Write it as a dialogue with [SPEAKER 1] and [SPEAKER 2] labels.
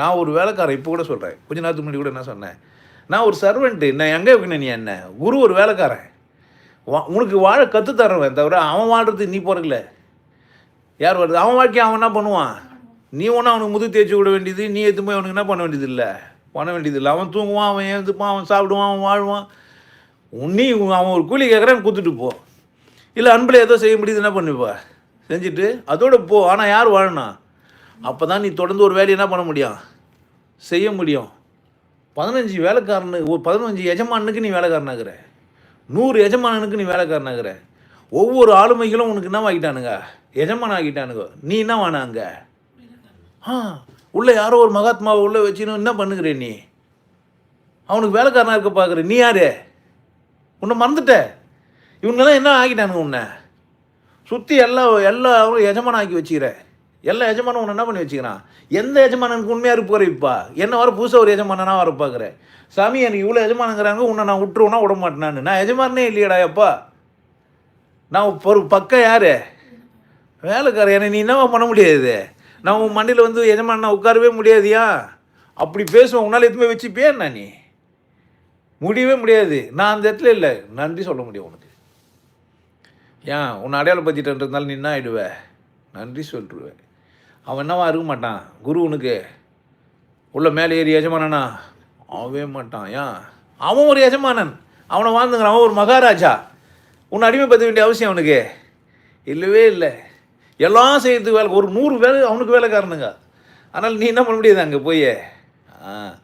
[SPEAKER 1] நான் ஒரு வேலைக்காரன் இப்போ கூட சொல்கிறேன் கொஞ்ச நேரத்துக்கு முன்னாடி கூட என்ன சொன்னேன்? நான் ஒரு சர்வெண்ட்டு நான் எங்கே வைக்கணும் நீ என்ன? குரு ஒரு வேலைக்காரன். வா உனக்கு வாழ கற்று தர்றவன் தவிர அவன் வாழ்றது நீ பிறக்கல யார் வருது? அவன் வாழ்க்கையை அவன் என்ன பண்ணுவான்? நீ ஒன்றும் அவனுக்கு முது தேய்ச்சி விட வேண்டியது நீ எடுத்து போய் அவனுக்கு என்ன பண்ண வேண்டியது இல்லை பண்ண வேண்டியது இல்லை அவன் தூங்குவான் அவன் எழுந்துப்பான் அவன் சாப்பிடுவான் அவன் வாழ்வான். உன்னி அவன் ஒரு கூலி கேட்குறான் கொடுத்துட்டு போ. இல்லை அன்பில் ஏதோ செய்ய முடியுது என்ன பண்ணுப்பா செஞ்சுட்டு அதோட போ. ஆனால் யார் வாழணும் அப்போ தான் நீ தொடர்ந்து ஒரு வேலையை என்ன பண்ண முடியும்? செய்ய முடியும். பதினஞ்சு வேலைக்காரனு ஒரு பதினஞ்சு எஜமானுக்கு நீ வேலைக்காரனாகிற. நூறு எஜமானனுக்கு நீ வேலைக்காரனாகிற. ஒவ்வொரு ஆளுமைகளும் உனக்கு என்ன ஆகிட்டானுங்க எஜமான் ஆகிட்டானுங்க. நீ என்ன வானாங்க ஆ உள்ளே யாரோ ஒரு மகாத்மாவை உள்ளே வச்சுன்னு என்ன பண்ணுகிற நீ? அவனுக்கு வேலைக்காரனா இருக்க பார்க்குற நீ யாரு? உன்னை மறந்துட்ட. இவங்கெல்லாம் என்ன ஆகிட்டானுங்க உன்னை? சுற்றி எல்லா எல்லாரும் எஜமான ஆக்கி வச்சுக்கிறேன் எல்லா எஜமானும் ஒன்று என்ன பண்ணி வச்சுக்கிறான்? எந்த எஜமானனுக்கு உண்மையாக இருப்பு என்ன வர புதுசாக ஒரு எஜமானனா வர பார்க்குறேன் சாமி எனக்கு இவ்வளோ எஜமானங்கிறாங்க உன்னை நான் விட்டுருவோன்னா விட மாட்டேனான்னு. நான் எஜமானே இல்லையடா எப்பா நான் ஒரு பக்கம் யார்? வேலைக்காரன் என்னை நீ என்னவா பண்ண முடியாது? நான் உன் மண்டியில் வந்து எஜமான நான் உட்காரவே முடியாதியா? அப்படி பேசுவேன் உன்னால் எதுவுமே வச்சு பேர் நீ? முடியவே முடியாது. நான் அந்த இடத்துல இல்லை. நன்றி சொல்ல முடியும் உனக்கு. ஏன்? உன்னை அடையாளப்படுத்திட்டன்றதுனால நீ என்ன ஆகிடுவேன் நன்றி சொல்லிடுவேன் அவன் என்னவா இருக்க மாட்டான்? குரு உனக்கு. உள்ள மேலே ஏறி எஜமானனா? அவவே மாட்டான் ஏன்? அவன் ஒரு எஜமானன். அவனை வாழ்ந்துங்கிறான் அவன் ஒரு மகாராஜா. உன்னை அடிமைப்படுத்த வேண்டிய அவசியம் அவனுக்கு. இல்லவே இல்லை. எல்லாம் செய்யறதுக்கு வேலை ஒரு நூறு வேலை அவனுக்கு வேலைக்காரனுங்க. அதனால் நீ என்ன பண்ண முடியாது அங்கே போய். ஆ.